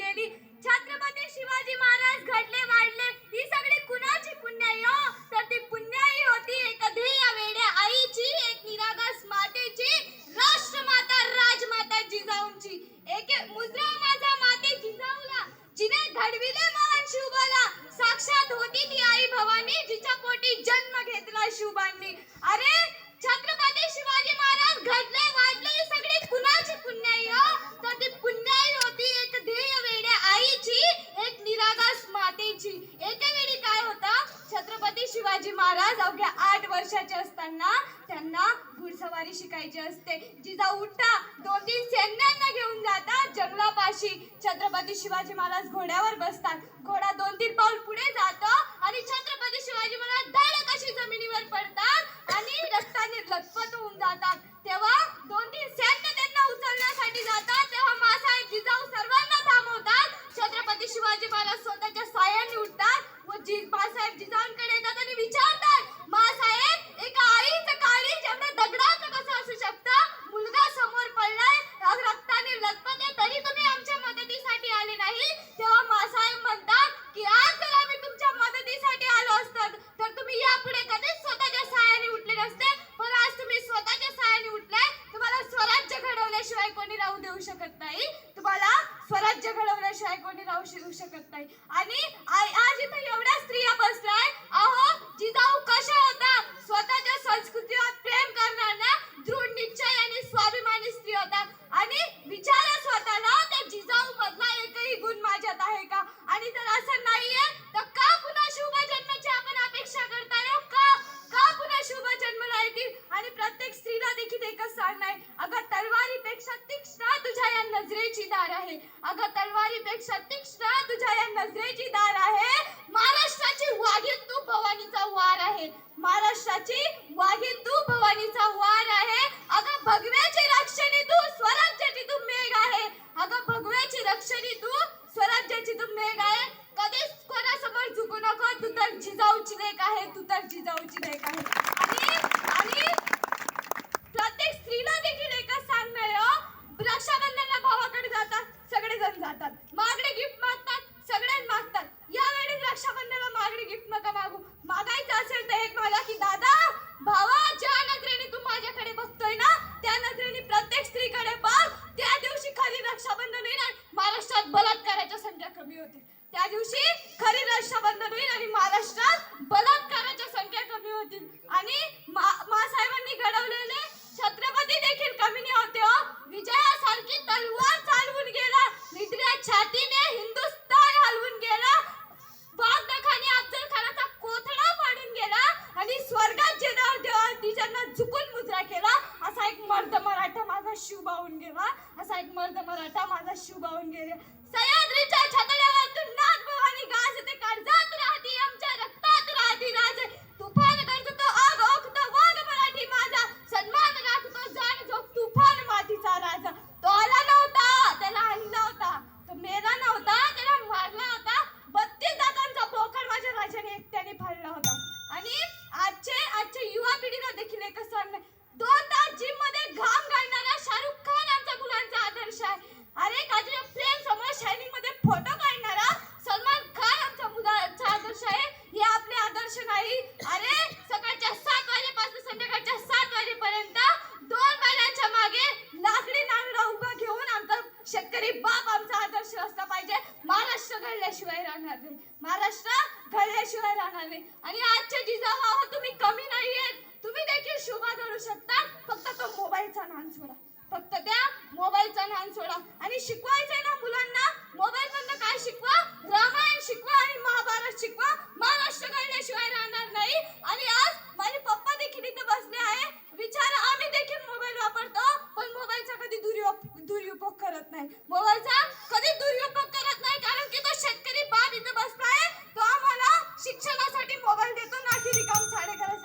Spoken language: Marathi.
गेली छत्रपती शिवाजी महाराज वर्षाचे असताना त्यांना घुडसवारी शिकायची असते. जिजा उठा दोन तीन सैन्यांना घेऊन जातात. जंगलापाशी छत्रपती शिवाजी महाराज घोड्यावर बसतात. घोडा दोन तीन पाऊल पुढे जातो आणि छत्रपती शिवाजी महाराज धडक अशी जमिनीवर पडतात आणि रक्ताने लथपथ होऊन जातात. शकत नाही. तुम्हाला स्वराज्य घडवल्याशिवाय कोणी राहू शिकू शकत नाही. आणि आ- आज इथं एवढ्या स्त्रिया बसलाय अहो जिजाऊ कशा होता स्वतःच्या संस्कृतीवर प्रेम करणाऱ्या दृढ निश्चय आणि स्वाभिमानी स्त्री होता आणि विचारा स्वतःला त्या जिजाऊ मधला एकही गुण माझ्यात आहे का आणि जर असं नाहीये तर का पुन्हा शुभ जन्माची आपण अपेक्षा करताय हो? का का पुन्हा शुभ जन्मला येतील आणि प्रत्येक स्त्रीला देखील एकच सांगणार आहे. अगं तलवारीपेक्षा तीक्ष्ण तुझ्या या नजरेची दार आहे. अगं तलवारीपेक्षा तीक्ष्ण तुझ्या या नजरेची दार आहे. महाराष्ट्राची वाघीण तू भवानीचा वार आहे. महाराष्ट्राची वाघीण तू भवानीचा वार आहे. अगं भगव्याची रक्षणी तू स्वराज्याची तू मेघ आहे. अगं भगव्याची रक्षणी तू स्वराज्याची तू मेघ आहे. कधीच कोणासमोर झुकू नको. तू तर जिजाऊची लेख आहे. तू तर जिजाऊ लेख आहे आणि आणि प्रत्येक स्त्रीला देखील एकच सांगणं आहे हो. रक्षाबंधनला भावाकडे जातात सगळेजण जातात मागणे गिफ्ट मागतात सगळे मागतात यावेळी रक्षाबंधनला मागणे गिफ्ट नका मागू मागायचं असेल तर एक मागा की दादा भावा ज्या नजरेने तू माझ्याकडे बघतोय ना त्या नजरेने प्रत्येक स्त्रीकडे बघ त्या दिवशी खरी रक्षाबंधन होईल आणि महाराष्ट्रात बलात्काराच्या संख्या कमी होतील त्या दिवशी खरी रक्षाबंधन होईल आणि महाराष्ट्रात बलात्काराच्या संख्या होतील आणि मा- मासाहेबांनी घडवलेले छत्रपती देखील कमी नाही होते हो. विजयासारखी तलवार चालवून गेला. निद्रा छातीने हिंदुस्थान हलवून गेला. बागदखाने अफजल खानाचा कोथळा पाडून गेला आणि स्वर्गात जेणार देवा तिच्यानं झुकून मुजरा केला. असा एक मर्द मराठा माझा शिव बावून गेला. असा एक मर्द मराठा माझा शिव बावून गेला. सह्याद्रीच्या छतड्यावर शेतकरी बाप आमचा आदर्श असला पाहिजे. महाराष्ट्र घडल्याशिवाय राहणार नाही. महाराष्ट्र घडल्याशिवाय राहणार नाही. आणि आजच्या जिजाऊ भाव तुम्ही कमी नाहीयेत. तुम्ही देखील शोभा धरू शकता. फक्त तो मोबाईलचा नान सोडा. फक्त त्या मोबाईलचा नान सोडा. आणि शिकवायचंय ना मुलांना. मोबाईल मधनं काय शिकवा? रामायण शिकवा आणि महाभारत शिकवा महाराष्ट्र घडल्याशिवाय राहणार नाही आणि आज माझे पप्पा देखील इथे बसले आहे विचार आम्ही देखील मोबाईल वापरतो पण मोबाईलचा कधी दुरुपयोग करत नाही. मोबाईलचा कधी दुरुपयोग करत नाही कारण की तो शेतकरी बाप इथे बसलाय. तो आम्हाला शिक्षणासाठी मोबाईल देतो ना की रिकाम साडे करायचं